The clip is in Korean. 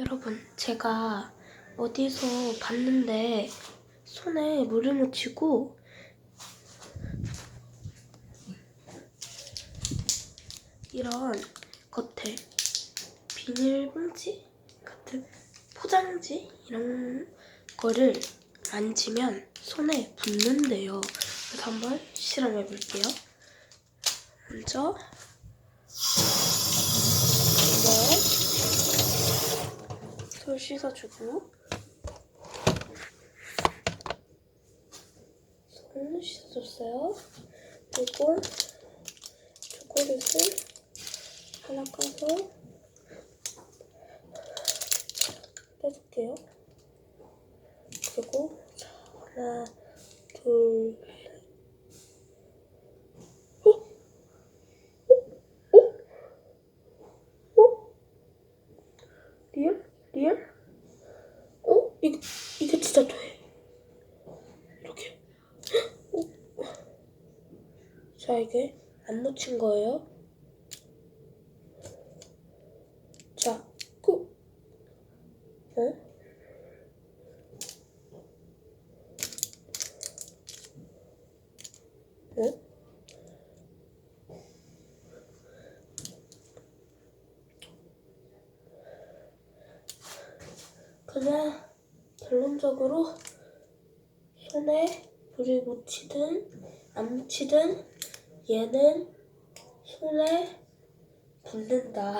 여러분, 제가 어디서 봤는데 손에 물을 묻히고 이런 겉에 비닐봉지 같은 포장지 이런 거를 만지면 손에 붙는데요. 그래서 한번 실험해 볼게요. 먼저 손 씻어주고 손 씻어줬어요. 그리고 초콜릿을 하나 까서 빼줄게요. 그리고 자, 하나, 둘? 어? 어? 어? 리얼? 리얼? 어? 이거, 이거 진짜 돼. 이렇게. 어? 자, 이게 안 묻힌 거예요. 자, 꾹. 어? 어? 그냥 결론적으로 손에 불이 묻히든 안 묻히든 얘는 손에 붙는다.